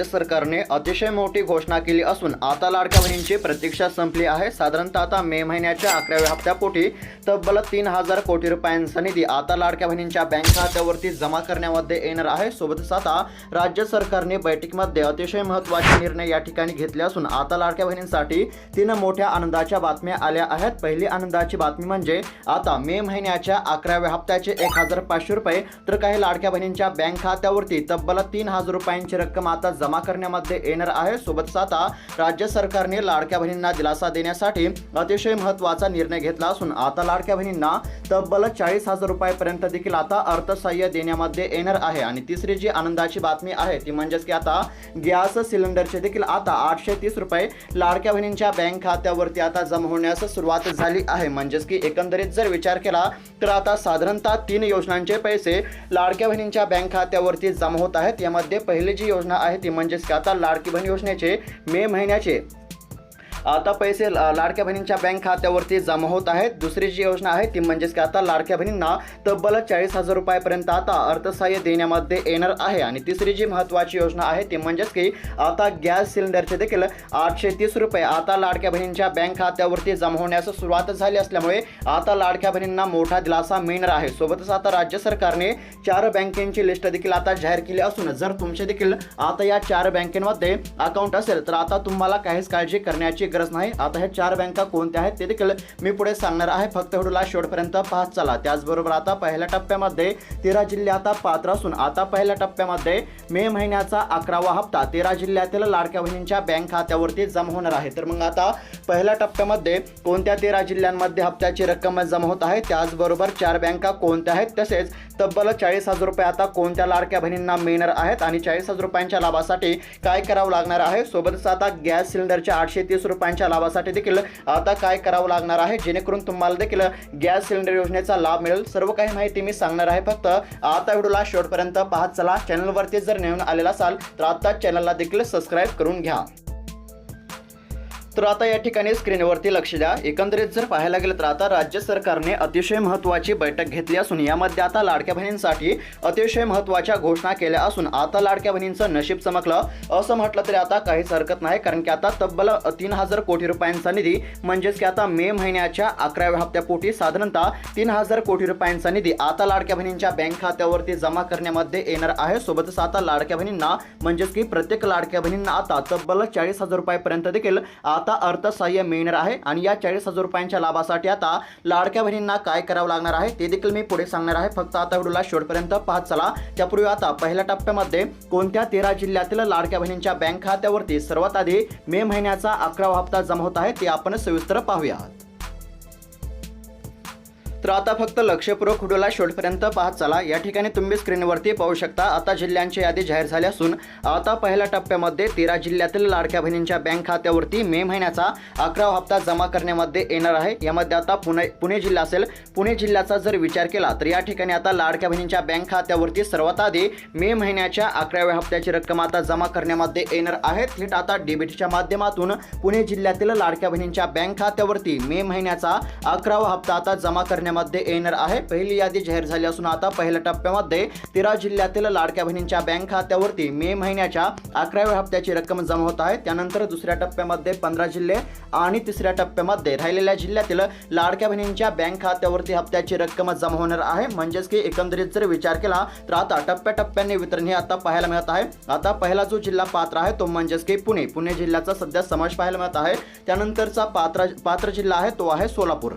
राज्य सरकारने अतिशय मोठी घोषणा केली असून आता लाडक्या बहिणींची प्रतीक्षा संपली आहे. साधारणतः आता मे महिन्याच्या अकराव्या हप्त्यापोटी तब्बल तीन हजार कोटी रुपयांचा निधी आता लाडक्या बहिणींच्या बँक खात्यावरती जमा करण्यामध्ये येणार आहे. सोबतच आता राज्य सरकारने बैठकीमध्ये अतिशय महत्त्वाचे निर्णय या ठिकाणी घेतले असून आता लाडक्या बहिणींसाठी तीन मोठ्या आनंदाच्या बातम्या आल्या आहेत. पहिली आनंदाची बातमी म्हणजे आता मे महिन्याच्या अकराव्या हप्त्याचे एक हजार पाचशे रुपये तर काही लाडक्या बहिणींच्या बँक खात्यावरती तब्बल तीन हजार रुपयांची रक्कम आता जमा जमा करण्यामध्ये येणार आहे. सोबतच आता राज्य सरकारने लाडक्या बहिणींना दिलासा देण्यासाठी अतिशय महत्त्वाचा निर्णय घेतला असून आता लाडक्या बहिणींना तब्बल चाळीस हजार रुपयापर्यंत देखील आता अर्थसहाय्य देण्यामध्ये येणार आहे. आणि तिसरी जी आनंदाची बातमी आहे ती म्हणजेच की आता गॅस सिलेंडरचे देखील आता आठशे तीस रुपये लाडक्या बहिणींच्या बँक खात्यावरती आता जमा होण्यास सुरुवात झाली आहे. म्हणजेच की एकंदरीत जर विचार केला तर आता साधारणतः तीन योजनांचे पैसे लाडक्या बहिणींच्या बँक खात्यावरती जमा होत आहेत. यामध्ये पहिली जी योजना आहे ती म्हणजेच की आता लाडकी बहीण योजनेचे मे महिन्याचे आता पैसे ला- लाडक्या बहिणींच्या बँक खात्यावरती जमा होत आहेत. दुसरी जी योजना आहे ती म्हणजेच की आता लाडक्या बहिणींना तब्बल चाळीस हजार रुपयापर्यंत आता अर्थसहाय्य देण्यामध्ये येणार आहे. आणि तिसरी जी महत्त्वाची योजना आहे ती म्हणजेच की आता गॅस सिलेंडरचे देखील आठशे तीस रुपये आता लाडक्या बहिणींच्या बँक खात्यावरती जमा होण्यास सुरुवात झाली असल्यामुळे आता लाडक्या बहिणींना मोठा दिलासा मिळणार आहे. सोबतच आता राज्य सरकारने चार बँकेची लिस्ट देखील आता जाहीर केली असून जर तुमचे देखील आता या चार बँकेमध्ये अकाउंट असेल तर आता तुम्हाला काहीच काळजी करण्याची गरज नाही. आता हे चार बँका कोणत्या आहेत ते देखील मी पुढे सांगणार आहे. फक्त व्हिडिओला शेवटपर्यंत पाहत चला. त्याचबरोबर आता पहिल्या टप्प्यामध्ये तेरा जिल्हे आता पात्र असून आता पहिल्या टप्प्यामध्ये मे महिन्याचा अकरावा हप्ता तेरा जिल्ह्यातील लाडक्या बहिणींच्या बँक खात्यावरती जमा होणार आहे. तर मग आता पहिल्या टप्प्यामध्ये कोणत्या तेरा जिल्ह्यांमध्ये हप्त्याची रक्कम जमा होत आहे? त्याचबरोबर चार बँका कोणत्या आहेत? तसेच तब्बल चाळीस हजार रुपये आता कोणत्या लाडक्या बहिणींना मिळणार आहेत? आणि चाळीस हजार रुपयांच्या लाभासाठी काय करावं लागणार आहे? सोबतच आता गॅस सिलेंडरच्या आठशे तीस रुपये रुपयांच्या लाभासाठी देखील आता काय करावं लागणार आहे? जेणेकरून तुम्हाला देखील गॅस सिलेंडर योजनेचा लाभ मिळेल. सर्व काही माहिती मी सांगणार आहे. फक्त आता व्हिडिओला शेवटपर्यंत पाहत चला. चॅनलवरती जर नेऊन आलेला असाल तर आता चॅनलला देखील सबस्क्राईब करून घ्या. तर आता या ठिकाणी स्क्रीनवरती लक्ष द्या. एकंदरीत जर पाहायला गेलं तर आता राज्य सरकारने अतिशय महत्त्वाची बैठक घेतली असून यामध्ये आता लाडक्या बहिणींसाठी अतिशय महत्त्वाच्या घोषणा केल्या असून आता लाडक्या बहिणींचं नशीब चमकलं. असं म्हटलं तरी आता काहीच हरकत नाही कारण की आता तब्बल तीन हजार कोटी रुपयांचा निधी म्हणजेच की आता मे महिन्याच्या अकराव्या हप्त्यापोटी साधारणतः तीन हजार कोटी रुपयांचा निधी आता लाडक्या बहिणींच्या बँक खात्यावरती जमा करण्यामध्ये येणार आहे. सोबतच आता लाडक्या बहिणींना म्हणजेच की प्रत्येक लाडक्या बहिणींना आता तब्बल चाळीस हजार रुपयापर्यंत देखील आता अर्थसहाय्य मिळणार आहे आणि या चाळीस हजार रुपयांच्या लाभासाठी आता लाडक्या बहिणींना काय करावं लागणार आहे ते देखील मी पुढे सांगणार आहे. फक्त आता व्हिडिओला शेवटपर्यंत पाहत चला. त्यापूर्वी आता पहिल्या टप्प्यामध्ये कोणत्या तेरा जिल्ह्यातील लाडक्या बहिणींच्या बँक खात्यावरती सर्वात आधी मे महिन्याचा अकरावा हप्ता जमा होत आहे ते आपण सविस्तर पाहूयात. तर आता फक्त लक्षपूर्वक व्हिडिओला शेवटपर्यंत पाहत चला. या ठिकाणी तुम्ही स्क्रीनवरती पाहू शकता आता जिल्ह्यांची यादी जाहीर झाली असून आता पहिल्या टप्प्यामध्ये तेरा जिल्ह्यातील लाडक्या बहिणींच्या बँक खात्यावरती मे महिन्याचा अकरावा हप्ता जमा करण्यामध्ये येणार आहे. यामध्ये आता पुणे पुणे जिल्हा असेल पुणे जिल्ह्याचा जर विचार केला तर या ठिकाणी आता लाडक्या बहिणींच्या बँक खात्यावरती सर्वात आधी मे महिन्याच्या अकराव्या हप्त्याची रक्कम आता जमा करण्यामध्ये येणार आहे. थेट आता डीबीटीच्या माध्यमातून पुणे जिल्ह्यातील लाडक्या बहिणींच्या बँक खात्यावरती मे महिन्याचा अकरावा हप्ता आता जमा करण्यामध्ये येणार आहे. पहिली यादी जाहीर झाली असून आता पहिल्या टप्प्यामध्ये तेरा जिल्ह्यातील लाडक्या बहिणींच्या बँक खात्यावरती मे महिन्याच्या अकराव्या हप्त्याची रक्कम जमा होत आहे. त्यानंतर दुसऱ्या टप्प्यामध्ये पंधरा जिल्हे आणि तिसऱ्या टप्प्यामध्ये राहिलेल्या जिल्ह्यातील लाडक्या बहिणींच्या बँक खात्यावरती हप्त्याची रक्कम जमा होणार आहे. म्हणजेच की एकंदरीत जर विचार केला तर आता टप्प्याटप्प्याने वितरण हे आता पाहायला मिळत आहे. आता पहिला जो जिल्हा पात्र आहे तो म्हणजेच की पुणे. पुणे जिल्ह्याचा सध्या समावेश पाहायला मिळत आहे. त्यानंतरचा पात्र पात्र जिल्हा आहे तो आहे सोलापूर.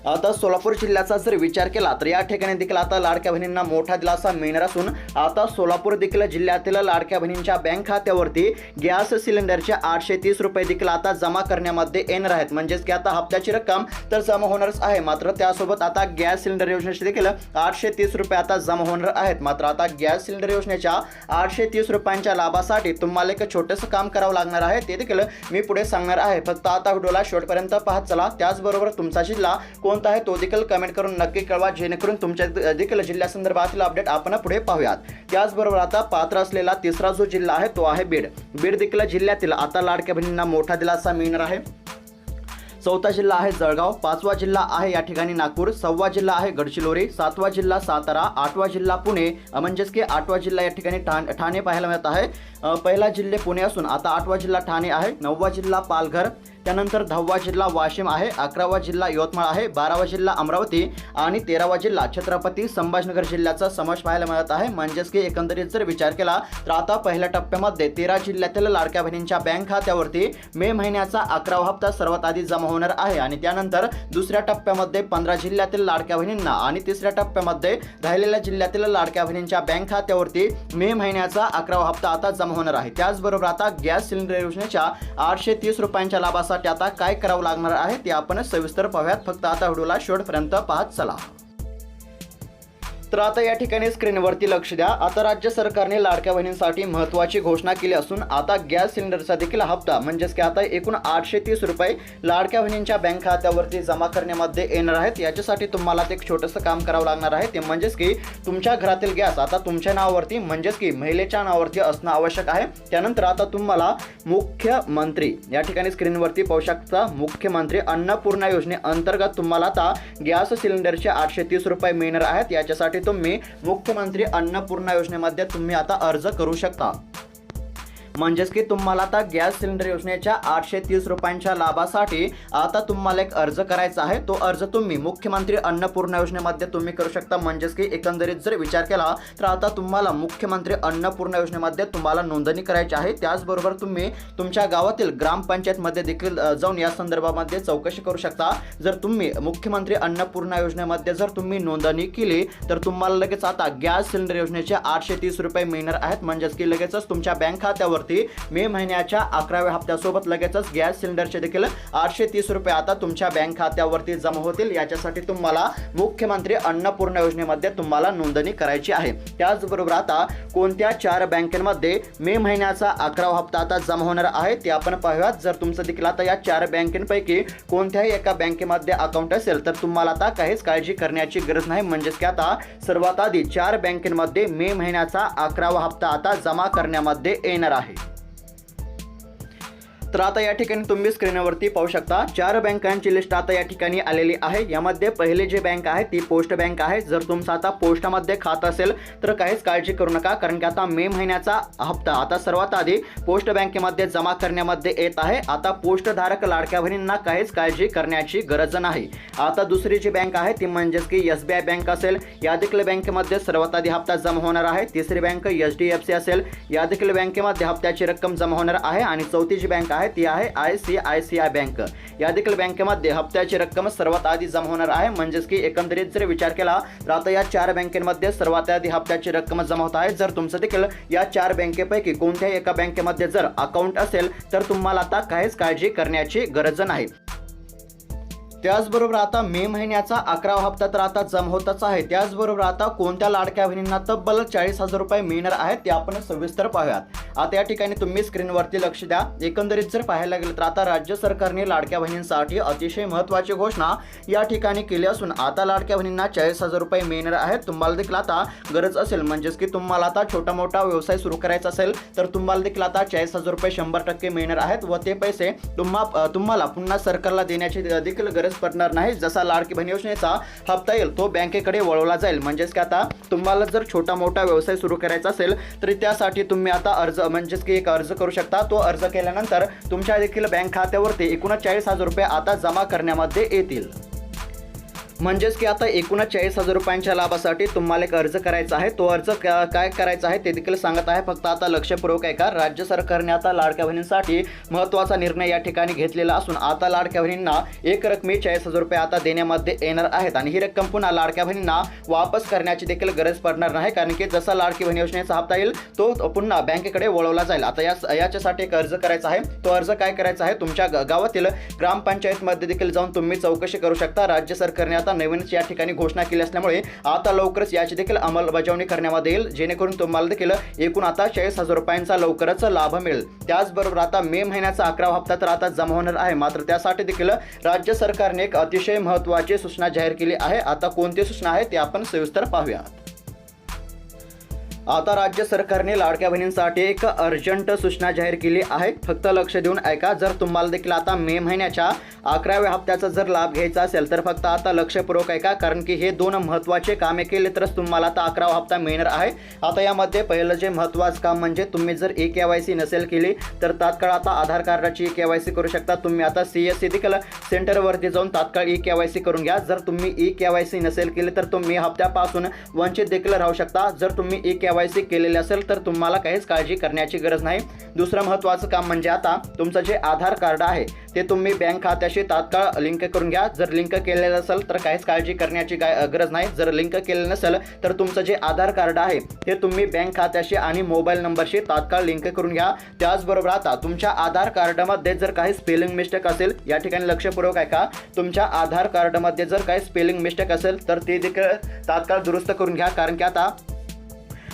आता सोलापूर जिल्ह्याचा जर विचार केला तर या ठिकाणी देखील आता लाडक्या बहिणींना मोठा दिलासा मिळणार असून आता सोलापूर देखील जिल्ह्यातील लाडक्या बहिणींच्या बँक खात्यावरती गॅस सिलेंडरचे आठशे तीस रुपये देखील आता जमा करण्यामध्ये येणार आहेत. म्हणजेच की आता हप्त्याची रक्कम तर जमा होणारच आहे मात्र त्यासोबत आता गॅस सिलेंडर योजनेचे देखील आठशे तीस रुपये आता जमा होणार आहेत. मात्र आता गॅस सिलेंडर योजनेच्या आठशे तीस रुपयांच्या लाभासाठी तुम्हाला एक छोटंसं काम करावं लागणार आहे ते देखील मी पुढे सांगणार आहे. फक्त आता व्हिडिओला शेवटपर्यंत पाहत चला. त्याचबरोबर तुमचा जिल्हा कोणता आहे तो देखील कमेंट करून नक्की कळवा जेणेकरून तुमच्या देखील जिल्ह्यासंदर्भातील अपडेट आपण पुढे पाहूयात. त्याचबरोबर आता पात्र असलेला तिसरा जो जिल्हा आहे तो आहे बीड. बीड देखील जिल्ह्यातील आता लाडक्या बहिणींना मोठा दिलासा मिळणार आहे. चौथा जिल्हा आहे जळगाव पाचवा जिल्हा आहे या ठिकाणी नागपूर सहावा जिल्हा आहे गडचिरोली सातवा जिल्हा सातारा आठवा जिल्हा पुणे म्हणजेच की आठवा जिल्हा या ठिकाणी ठाणे पाहायला मिळत आहे. पहिला जिल्हे पुणे असून आता आठवा जिल्हा ठाणे आहे नववा जिल्हा पालघर त्यानंतर दहावा जिल्हा वाशिम आहे अकरावा जिल्हा यवतमाळ आहे बारावा जिल्हा अमरावती आणि तेरावा जिल्हा छत्रपती संभाजीनगर जिल्ह्याचा समावेश पाहायला मिळत आहे. म्हणजेच की एकंदरीत जर विचार केला तर आता पहिल्या टप्प्यामध्ये तेरा जिल्ह्यातील लाडक्या बहिणींच्या बँक खात्यावरती मे महिन्याचा अकरावा हप्ता सर्वात आधी जमा होणार आहे आणि त्यानंतर दुसऱ्या टप्प्यामध्ये पंधरा जिल्ह्यातील लाडक्या बहिणींना आणि तिसऱ्या टप्प्यामध्ये राहिलेल्या जिल्ह्यातील लाडक्या बहिणींच्या बँक खात्यावरती मे महिन्याचा अकरावा हप्ता आता जमा होणार आहे. त्याचबरोबर आता गॅस सिलेंडर योजनेच्या आठशे तीस रुपयांच्या लाभासाठी आता काय करावं लागणार आहे ते आपण सविस्तर पाहूयात. फक्त आता व्हिडिओला शेवटपर्यंत पाहत चला. तर आता या ठिकाणी स्क्रीनवरती लक्ष द्या. आता राज्य सरकारने लाडक्या बहिणींसाठी महत्त्वाची घोषणा केली असून आता गॅस सिलेंडरचा देखील हप्ता म्हणजेच की आता एकूण आठशे तीस रुपये लाडक्या बहिणींच्या बँक खात्यावरती जमा करण्यामध्ये येणार आहेत. याच्यासाठी तुम्हाला ते एक छोटंसं काम करावं लागणार आहे. ते म्हणजेच की तुमच्या घरातील गॅस आता तुमच्या नावावरती म्हणजेच की महिलेच्या नावावरती असणं आवश्यक आहे. त्यानंतर आता तुम्हाला मुख्यमंत्री या ठिकाणी स्क्रीनवरती पाहू शकता मुख्यमंत्री अन्नपूर्णा योजनेअंतर्गत तुम्हाला आता गॅस सिलेंडरचे आठशे तीस रुपये मिळणार आहेत. याच्यासाठी तुम्ही मुख्यमंत्री अन्नपूर्णा योजनेमध्ये तुम्ही आता अर्ज करू शकता. म्हणजेच की तुम्हाला आता गॅस सिलेंडर योजनेच्या आठशे तीस रुपयांच्या लाभासाठी आता तुम्हाला एक अर्ज करायचा आहे. तो अर्ज तुम्ही मुख्यमंत्री अन्नपूर्णा योजनेमध्ये तुम्ही करू शकता. म्हणजेच की एकंदरीत जर विचार केला तर आता तुम्हाला मुख्यमंत्री अन्नपूर्णा योजनेमध्ये तुम्हाला नोंदणी करायची आहे. त्याचबरोबर तुम्ही तुमच्या गावातील ग्रामपंचायतमध्ये देखील जाऊन या संदर्भामध्ये चौकशी करू शकता. जर तुम्ही मुख्यमंत्री अन्नपूर्णा योजनेमध्ये जर तुम्ही नोंदणी केली तर तुम्हाला लगेच आता गॅस सिलेंडर योजनेचे आठशे तीस रुपये मिळणार आहेत. म्हणजेच की लगेचच तुमच्या बँक खात्यावरती मे महिन्याच्या अकराव्या हप्त्यासोबत लगेचच गॅस सिलेंडरचे देखील आठशे तीस रुपये आता तुमच्या बँक खात्यावरती जमा होतील. याच्यासाठी तुम्हाला मुख्यमंत्री अन्नपूर्णा योजनेमध्ये तुम्हाला नोंदणी करायची आहे. त्याचबरोबर आता कोणत्या चार बँकेमध्ये मे महिन्याचा अकरावा हप्ता आता जमा होणार आहे ते आपण पाहूयात. जर तुमचं देखील आता या चार बँकेपैकी कोणत्याही एका बँकेमध्ये अकाउंट असेल तर तुम्हाला आता काहीच काळजी करण्याची गरज नाही. म्हणजेच की आता सर्वात आधी चार बँकेमध्ये मे महिन्याचा अकरावा हप्ता आता जमा करण्यामध्ये येणार आहे. तर आता या ठिकाणी तुम्ही स्क्रीनवरती पाहू शकता चार बँकांची लिस्ट आता या ठिकाणी आलेली आहे. यामध्ये पहिले जे बँक आहे ती पोस्ट बँक आहे. जर तुमचं आता पोस्टामध्ये खात असेल तर काहीच काळजी करू नका कारण की आता मे महिन्याचा हप्ता आता सर्वात आधी पोस्ट बँकेमध्ये जमा करण्यामध्ये येत आहे. आता पोस्टधारक लाडक्या बहिणींना काहीच काळजी करण्याची गरज नाही. आता दुसरी जी बँक आहे ती म्हणजेच की एस बी आय बँक असेल. या देखील बँकेमध्ये सर्वात आधी हप्ता जमा होणार आहे. तिसरी bank H D F C असेल. या देखील बँकेमध्ये हप्त्याची रक्कम जमा होणार आहे. आणि चौथी जी बँक आहे ती आहे I C I C I bank. या देखील बँकेमध्ये हप्त्याची रक्कम सर्वात आधी जमा होणार आहे. म्हणजेच की एकंदरीत जर विचार केला तर आता या चार बँकेमध्ये सर्वात आधी हप्त्याची रक्कम जमा होत आहे. जर तुमचं देखील या चार बँकेपैकी कोणत्याही एका बँकेमध्ये जर अकाउंट असेल तर तुम्हाला आता काहीच काळजी करण्याची गरज नाही. त्याचबरोबर आता मे महिन्याचा अकरावा हप्ता तर आता जमा होतच आहे. त्याचबरोबर आता कोणत्या लाडक्या बहिणींना तब्बल चाळीस हजार रुपये मिळणार आहेत ते आपण सविस्तर पाहूयात. आता या ठिकाणी तुम्ही स्क्रीनवरती लक्ष द्या. एकंदरीत जर पाहायला गेलं तर आता राज्य सरकारने लाडक्या बहिणींसाठी अतिशय महत्त्वाची घोषणा या ठिकाणी केली असून आता लाडक्या बहिणींना चाळीस हजार रुपये मिळणार आहेत. तुम्हाला देखील आता गरज असेल. म्हणजेच की तुम्हाला आता छोटा मोठा व्यवसाय सुरू करायचा असेल तर तुम्हाला देखील आता चाळीस हजार रुपये शंभर टक्के मिळणार आहेत व ते पैसे तुम्हा तुम्हाला पुन्हा सरकारला देण्याची देखील गरज पडणार नाही. जसा लाडकी बहीण योजनेचा हप्ता येईल तो बँकेकडे वळवला जाईल. म्हणजेच की आता तुम्हाला जर छोटा मोठा व्यवसाय सुरू करायचा असेल तरी त्यासाठी तुम्ही आता अर्ज म्हणजेच की एक अर्ज करू शकता. तो अर्ज केल्यानंतर तुमच्या देखील बँक खात्यावरती एकूणच चाळीस हजार रुपये आता जमा करण्यामध्ये येतील. म्हणजेच की आता एकूणच चाळीस हजार रुपयांच्या लाभासाठी तुम्हाला एक अर्ज करायचा आहे. तो अर्ज काय करायचा आहे ते देखील सांगत आहे. फक्त आता लक्षपूर्वक आहे का राज्य सरकारने आता लाडक्या बहिणींसाठी महत्त्वाचा निर्णय या ठिकाणी घेतलेला असून आता लाडक्या बहिणींना एक रकमी चाळीस हजार रुपये आता देण्यामध्ये येणार आहेत आणि ही रक्कम पुन्हा लाडक्या बहिणींना वापस करण्याची देखील गरज पडणार नाही. कारण की जसा लाडकी बहीण योजनेचा हप्ता येईल तो पुन्हा बँकेकडे वळवला जाईल. आता या याच्यासाठी एक अर्ज करायचा आहे. तो अर्ज काय करायचा आहे? तुमच्या गावातील ग्रामपंचायतमध्ये देखील जाऊन तुम्ही चौकशी करू शकता. राज्य सरकारने आता नवीनच या ठिकाणी घोषणा केली असल्यामुळे आता लवकरच याची देखील अंमलबजावणी करण्यामध्ये येईल जेणेकरून तुम्हाला देखील एकूण आता चाळीस हजार रुपयांचा लवकरच लाभ मिळेल. त्याचबरोबर आता मे महिन्याचा अकरावा हप्ता तर आता जमा होणार आहे मात्र त्यासाठी देखील राज्य सरकारने एक अतिशय महत्त्वाची सूचना जाहीर केली आहे. आता कोणती सूचना आहे ते आपण सविस्तर पाहूया. आता राज्य सरकारने लाडक्या बहिणींसाठी एक अर्जंट सूचना जाहीर केली आहे. फक्त लक्ष देऊन ऐका जर तुम्हाला देखील आता मे महिन्याच्या अकराव्या हप्त्याचा जर लाभ घ्यायचा असेल तर फक्त आता लक्षपूर्वक ऐका कारण की हे दोन महत्त्वाचे कामे केले तरच तुम्हाला आता अकरावा हप्ता मिळणार आहे. आता यामध्ये पहिलं जे महत्त्वाचं काम म्हणजे तुम्ही जर ई के वाय सी नसेल केली तर तात्काळ आता आधार कार्डाची ई के वाय सी करू शकता. तुम्ही आता सी एस सी देखील सेंटरवरती जाऊन तात्काळ ई के वाय सी करून घ्या. जर तुम्ही ई के वाय सी नसेल केली तर तुम्ही हप्त्यापासून वंचित देखील राहू शकता. जर तुम्ही ई के वाय सी केलेले असेल तर तुम्हाला काहीच काळजी करण्याची गरज नाही. दुसरं महत्त्वाचं काम म्हणजे आता तुमचं जे आधार कार्ड आहे ते तुम्ही बँक खात्याशी तात्काळ लिंक करून घ्या. जर लिंक केलेलं असेल तर काहीच काळजी करण्याची काय गरज नाही. जर लिंक केलेलं नसेल तर तुमचं जे आधार कार्ड आहे ते तुम्ही बँक खात्याशी आणि मोबाईल नंबरशी तात्काळ लिंक करून घ्या. त्याचबरोबर आता तुमच्या आधार कार्डमध्ये जर काही स्पेलिंग मिस्टेक असेल या ठिकाणी लक्षपूर्वक आहे का तुमच्या आधार कार्डमध्ये जर काही स्पेलिंग मिस्टेक असेल तर ते देखील तात्काळ दुरुस्त करून घ्या. कारण की आता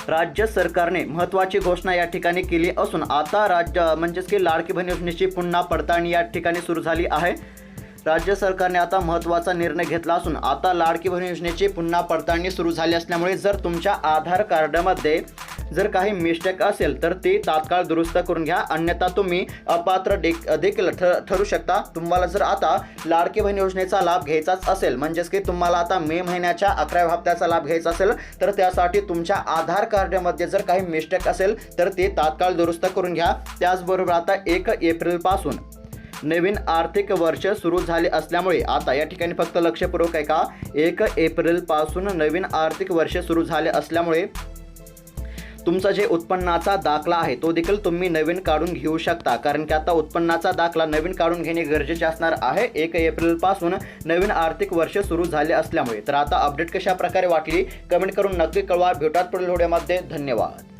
राज्य सरकारने महत्त्वाची घोषणा या ठिकाणी केली असून आता राज्य म्हणजेच की लाडकी बहीण योजनेची पुन्हा पडताळणी या ठिकाणी सुरू झाली आहे. राज्य सरकारने आता महत्त्वाचा निर्णय घेतला असून आता लाडकी बहीण योजनेची पुन्हा पडताळणी सुरू झाली असल्यामुळे जर तुमच्या आधार कार्डमध्ये जर काही मिस्टेक असेल तर ती तात्काळ दुरुस्त करून घ्या. अन्यथा तुम्ही अपात्र डेक देखील ठरू शकता. तुम्हाला जर आता लाडकी बहीण योजनेचा लाभ घ्यायचाच असेल म्हणजेच की तुम्हाला आता मे महिन्याच्या अकराव्या हप्त्याचा लाभ घ्यायचा असेल तर त्यासाठी तुमच्या आधार कार्डमध्ये जर काही मिस्टेक असेल तर ते तात्काळ दुरुस्त करून घ्या. त्याचबरोबर आता एक एप्रिलपासून नवीन आर्थिक वर्ष सुरू झाले असल्यामुळे आता या ठिकाणी फक्त लक्षपूर्वक आहे का एक एप्रिलपासून नवीन आर्थिक वर्ष सुरू झाले असल्यामुळे तुमचा जे उत्पन्नाचा दाखला आहे तो देखील तुम्ही नवीन काढून घेऊ शकता. कारण की आता उत्पन्नाचा दाखला नवीन काढून घेणे गरजेचे असणार आहे. एक एप्रिलपासून नवीन आर्थिक वर्ष सुरू झाले असल्यामुळे. तर आता अपडेट कशा प्रकारे वाटली? कमेंट करून नक्की कळवा. भेटात पुढील व्हिडिओमध्ये धन्यवाद.